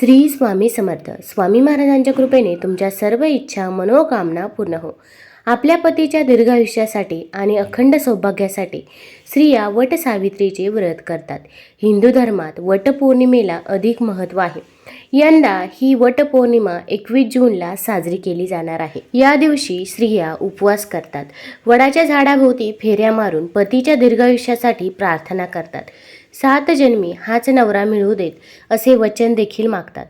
श्री स्वामी समर्थ. स्वामी महाराजांच्या कृपेने तुमच्या सर्व इच्छा मनोकामना पूर्ण हो. आपल्या पतीच्या दीर्घायुष्यासाठी आणि अखंड सौभाग्यासाठी स्त्रिया वट सावित्रीचे व्रत करतात. हिंदू धर्मात वटपौर्णिमेला अधिक महत्त्व आहे. यंदा ही वटपौर्णिमा एकवीस जूनला साजरी केली जाणार आहे. या दिवशी स्त्रिया उपवास करतात. वडाच्या झाडाभोवती फेऱ्या मारून पतीच्या दीर्घायुष्यासाठी प्रार्थना करतात. सात जन्मी हाच नवरा मिळू देत असे वचन देखील मागतात.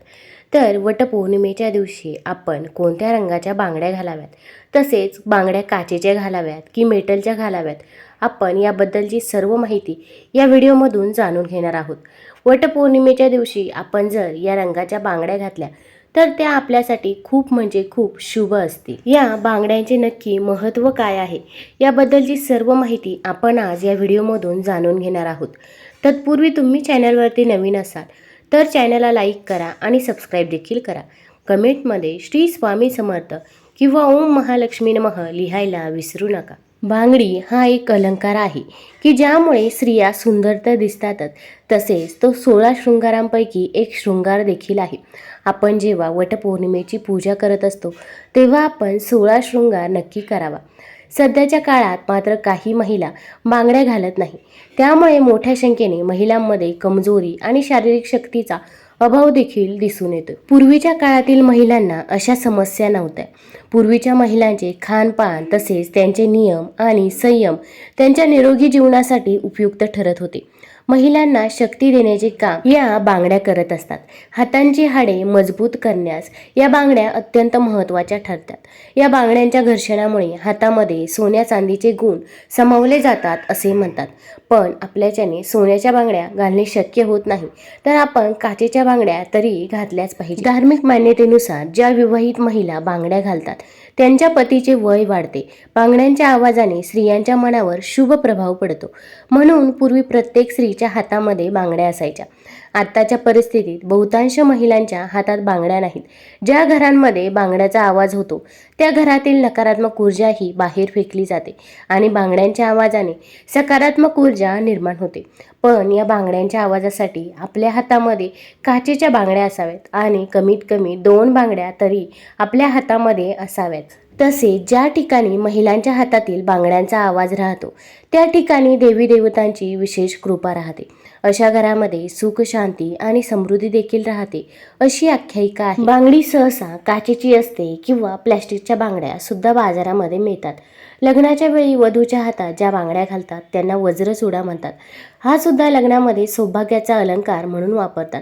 तर वटपौर्णिमेच्या दिवशी आपण कोणत्या रंगाच्या बांगड्या घालाव्यात? तसेच बांगड्या काचेच्या घालाव्यात की मेटलच्या घालाव्यात? आपण याबद्दलची सर्व माहिती या व्हिडिओमधून जाणून घेणार आहोत. वटपौर्णिमेच्या दिवशी आपण जर या रंगाच्या बांगड्या घातल्या तर त्या आपल्यासाठी खूप म्हणजे खूप शुभ असतील. या बांगड्यांचे नक्की महत्त्व काय आहे? याबद्दलची सर्व माहिती आपण आज या व्हिडिओमधून जाणून घेणार आहोत. तत्पूर्वी तुम्ही चॅनलवरती नवीन असाल तर चॅनलला लाईक करा आणि सबस्क्राईब देखील करा. कमेंटमध्ये श्री स्वामी समर्थ किंवा ओम महालक्ष्मी नमः लिहायला विसरू नका. बांगडी हा एक अलंकार आहे की ज्यामुळे स्त्रिया सुंदर तर दिसतातच. तसेच तो सोळा शृंगारांपैकी एक शृंगार देखील आहे. आपण जेव्हा वटपौर्णिमेची पूजा करत असतो तेव्हा आपण सोळा शृंगार नक्की करावा. सध्याच्या काळात मात्र काही महिला बांगड्या घालत नाही. त्यामुळे मोठ्या संख्येने महिलांमध्ये कमजोरी आणि शारीरिक शक्तीचा अभाव देखील दिसून येतो पूर्वीच्या काळातील महिलांना अशा समस्या नव्हत्या. पूर्वीच्या महिलांचे खानपान तसेच त्यांचे नियम आणि संयम त्यांच्या निरोगी जीवनासाठी उपयुक्त ठरत होते. महिलांना शक्ती देण्याचे काम या बांगड्या करत असतात. हातांची हाडे मजबूत करण्यास या बांगड्या अत्यंत महत्त्वाच्या ठरतात. या बांगड्यांच्या घर्षणामुळे हातामध्ये सोन्या चांदीचे गुण समावले जातात असे म्हणतात. पण आपल्याच्याने सोन्याच्या बांगड्या घालणे शक्य होत नाही. तर आपण काचेच्या बांगड्या तरी घातल्याच पाहिजे. धार्मिक मान्यतेनुसार ज्या विवाहित महिला बांगड्या घालतात त्यांच्या पतीचे वय वाढते. बांगड्यांच्या आवाजाने स्त्रियांच्या मनावर शुभ प्रभाव पडतो. म्हणून पूर्वी प्रत्येक स्त्रीच्या हातामध्ये बांगड्या असायच्या. आत्ताच्या परिस्थितीत बहुतांश महिलांच्या हातात बांगड्या नाहीत. ज्या घरांमध्ये बांगड्याचा आवाज होतो त्या घरातील नकारात्मक ऊर्जा ही बाहेर फेकली जाते आणि बांगड्यांच्या आवाजाने सकारात्मक ऊर्जा निर्माण होते. पण या बांगड्यांच्या आवाजासाठी आपल्या हातामध्ये काचेच्या बांगड्या असाव्यात आणि कमीत कमी दोन बांगड्या तरी आपल्या हातामध्ये असाव्यात. तसेच ज्या ठिकाणी महिलांच्या हातातील बांगड्यांचा आवाज राहतो त्या ठिकाणी देवी देवतांची विशेष कृपा राहते. अशा घरामध्ये सुख शांती आणि समृद्धी देखील राहते अशी आख्यायिका आहे. बांगडी सहसा काचेची असते किंवा प्लॅस्टिकच्या बांगड्या सुद्धा बाजारामध्ये मिळतात. लग्नाच्या वेळी वधूच्या हातात ज्या बांगड्या घालतात त्यांना वज्रचुडा म्हणतात. हा सुद्धा लग्नामध्ये सौभाग्याचा अलंकार म्हणून वापरतात.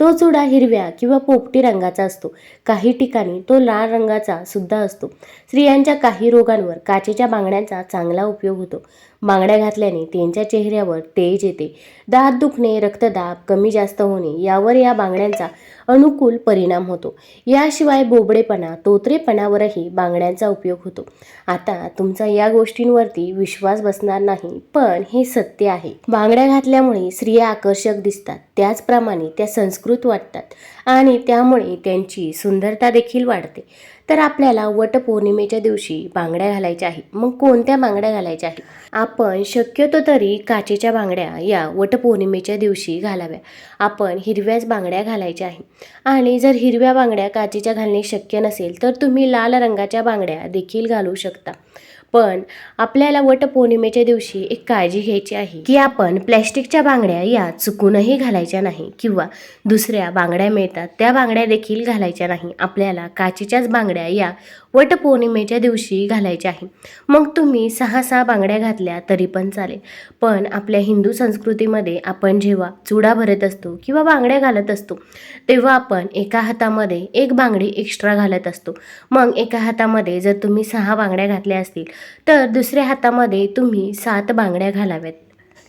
तो चुडा हिरव्या किंवा पोपटी रंगाचा असतो. काही ठिकाणी तो लाल रंगाचा सुद्धा असतो. स्त्रियांच्या काही रोगांवर काचेच्या बांगड्यांचा चांगला उपयोग होतो. बांगड्या घातल्याने त्यांच्या चेहऱ्यावर तेज येते. दात दुखणे रक्तदाब कमी जास्त होणे यावर या बांगड्यांचा अनुकूल परिणाम होतो. याशिवाय बोबडेपणा तोत्रेपणावरही बांगड्यांचा उपयोग होतो. आता तुमचा या गोष्टींवरती विश्वास बसणार नाही पण हे सत्य आहे. बांगड्या घातल्यामुळे स्त्रिया आकर्षक दिसतात त्याचप्रमाणे त्या संस्कृत वाटतात आणि त्यामुळे त्यांची सुंदरता देखील वाढते. तर आपल्याला वटपौर्णिमेच्या दिवशी बांगड्या घालायच्या आहे मग कोणत्या बांगड्या घालायच्या आहे आपण शक्यतो तरी काचेच्या बांगड्या या वटपौर्णिमेच्या दिवशी घालाव्या. आपण हिरव्याच बांगड्या घालायच्या आहे आणि जर हिरव्या बांगड्या काचेच्या घालणे शक्य नसेल तर तुम्ही लाल रंगाच्या बांगड्या देखील घालू शकता. पण आपल्याला वटपौर्णिमेच्या दिवशी एक काळजी घ्यायची आहे की आपण प्लॅस्टिकच्या बांगड्या या चुकूनही घालायच्या नाही किंवा दुसऱ्या बांगड्या मिळतात त्या बांगड्या देखील घालायच्या नाही. आपल्याला काचेच्याच बांगड्या या वटपौर्णिमेच्या दिवशी घालायच्या आहे. मग तुम्ही सहा सहा बांगड्या घातल्या तरी पण चालेल. पण आपल्या हिंदू संस्कृतीमध्ये आपण जेव्हा चुडा भरत असतो किंवा बांगड्या घालत असतो तेव्हा आपण एका हातामध्ये एक बांगडी एक्स्ट्रा घालत असतो. मग एका हातामध्ये जर तुम्ही सहा बांगड्या घातल्या असतील तर दुसऱ्या हातामध्ये तुम्ही सात बांगड्या घालाव्यात.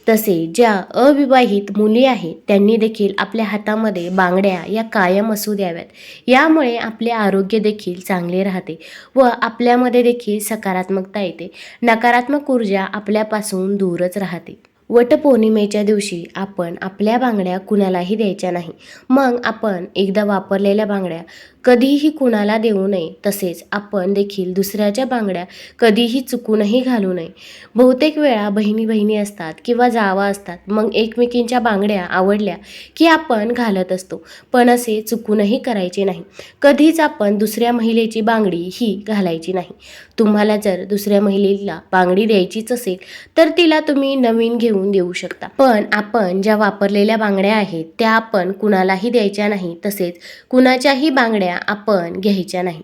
तसे ज्या अविवाहित मुली आहेत त्यांनी देखील आपल्या हातामध्ये बांगड्या या कायम असू द्याव्यात. यामुळे आपले आरोग्य देखील चांगले राहते व आपल्यामध्ये देखील सकारात्मकता येते. नकारात्मक ऊर्जा आपल्यापासून दूरच राहते. वटपौर्णिमेच्या दिवशी आपण आपल्या बांगड्या कुणालाही द्यायच्या नाही. मग आपण एकदा वापरलेल्या बांगड्या कधीही कुणाला देऊ नये तसेच आपण देखील दुसऱ्याच्या बांगड्या कधीही चुकूनही घालू नये. बहुतेक वेळा बहिणी बहिणी असतात किंवा जावा असतात मग एकमेकींच्या बांगड्या आवडल्या की आपण घालत असतो पण असे चुकूनही करायचे नाही. कधीच आपण दुसऱ्या महिलेची बांगडी ही घालायची नाही. तुम्हाला जर दुसऱ्या महिलेला बांगडी द्यायचीच असेल तर तिला तुम्ही नवीन घेऊन देऊ शकता. पण आपण ज्या वापरलेल्या बांगड्या आहेत त्या आपण कुणालाही द्यायच्या नाही तसेच कुणाच्याही बांगड्या आपण घ्यायच्या नाही.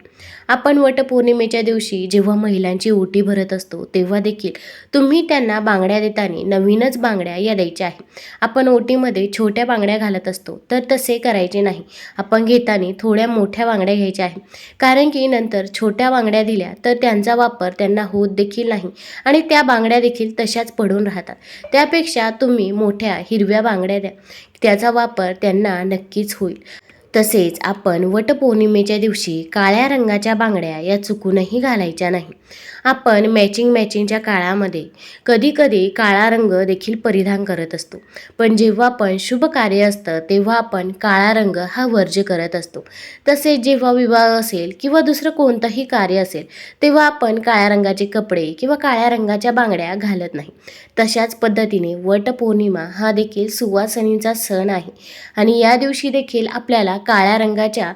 आपण वटपौर्णिमेच्या दिवशी जेव्हा महिलांची ओटी भरत असतो तेव्हा देखील तुम्ही त्यांना बांगड्या देताना नवीनच बांगड्या या द्यायच्या आहे आपण ओटीमध्ये छोट्या बांगड्या घालत असतो तर तसे करायचे नाही. आपण घेताना थोड्या मोठ्या बांगड्या घ्यायच्या आहे कारण की नंतर छोट्या बांगड्या दिल्या तर त्यांचा वापर त्यांना होत देखील नाही आणि त्या बांगड्या देखील तशाच पडून राहतात. त्यापेक्षा तुम्ही मोठ्या हिरव्या बांगड्या द्या. त्याचा वापर त्यांना नक्कीच होईल. तसेच आपण वटपौर्णिमेच्या दिवशी काळ्या रंगाच्या बांगड्या या चुकूनही घालायच्या नाही. आपण मॅचिंग मॅचिंगच्या काळामध्ये कधीकधी काळा रंग देखील परिधान करत असतो. पण जेव्हा आपण शुभ कार्य असतं तेव्हा आपण काळा रंग हा वर्ज्य करत असतो. तसेच जेव्हा विवाह असेल किंवा दुसरं कोणतंही कार्य असेल तेव्हा आपण काळ्या रंगाचे कपडे किंवा काळ्या रंगाच्या बांगड्या घालत नाही. तशाच पद्धतीने वटपौर्णिमा हा देखील सुवासनीचा सण आहे. आणि या दिवशी देखील आपल्याला काळ्या रंगाच्या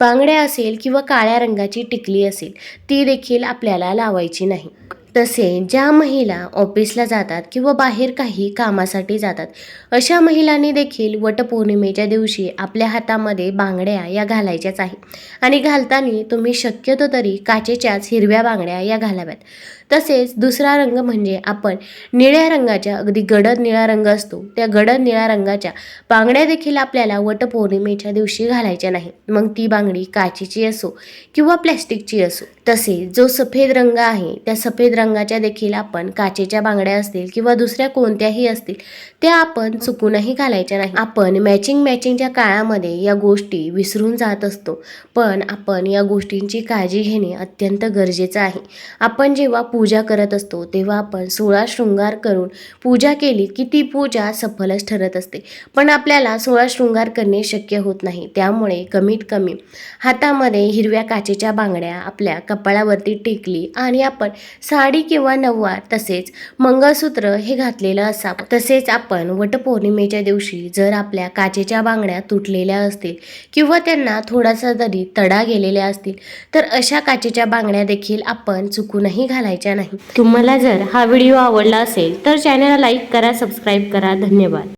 बांगड्या असेल किंवा काळ्या रंगाची टिकली असेल ती देखील आपल्याला लावायची नाही. तसे ज्या महिला ऑफिसला जातात किंवा बाहेर काही कामासाठी जातात अशा महिलांनी देखील वटपौर्णिमेच्या दिवशी आपल्या हातामध्ये बांगड्या या घालायच्याच आहे. आणि घालताना तुम्ही शक्यतो तरी काचेच्याच हिरव्या बांगड्या या घालाव्यात. तसेच दुसरा रंग म्हणजे आपण निळ्या रंगाच्या अगदी गडद निळा रंग असतो त्या गडद निळ्या रंगाच्या बांगड्या देखील आपल्याला वटपौर्णिमेच्या दिवशी घालायच्या नाही. मग ती बांगडी काचेची असो किंवा प्लॅस्टिकची असो. तसेच जो सफेद रंग आहे त्या सफेद रंगाच्या देखील आपण काचेच्या बांगड्या असतील किंवा दुसऱ्या कोणत्याही असतील त्या आपण चुकूनही घालायच्या नाही. आपण मॅचिंग मॅचिंगच्या काळामध्ये या गोष्टी विसरून जात असतो पण आपण या गोष्टींची काळजी घेणे अत्यंत गरजेचं आहे. आपण जेव्हा पूजा करत असतो तेव्हा आपण सोळा शृंगार करून पूजा केली की ती पूजा सफलच ठरत असते. पण आपल्याला सोळा शृंगार करणे शक्य होत नाही त्यामुळे कमीत कमी हातामध्ये हिरव्या काचेच्या बांगड्या आपल्या कपाळावरती टेकली आणि आपण साडी किंवा नववार तसेच मंगळसूत्र हे घातलेलं असावं. तसेच आपण वटपौर्णिमेच्या दिवशी जर आपल्या काचेच्या बांगड्या तुटलेल्या असतील किंवा त्यांना थोडासा तरी तडा गेलेल्या असतील तर अशा काचेच्या बांगड्या देखील आपण चुकूनही घालायच्या नाही. तुम्हाला जर हा व्हिडिओ आवडला असेल तर चॅनलला लाईक करा सबस्क्राईब करा. धन्यवाद.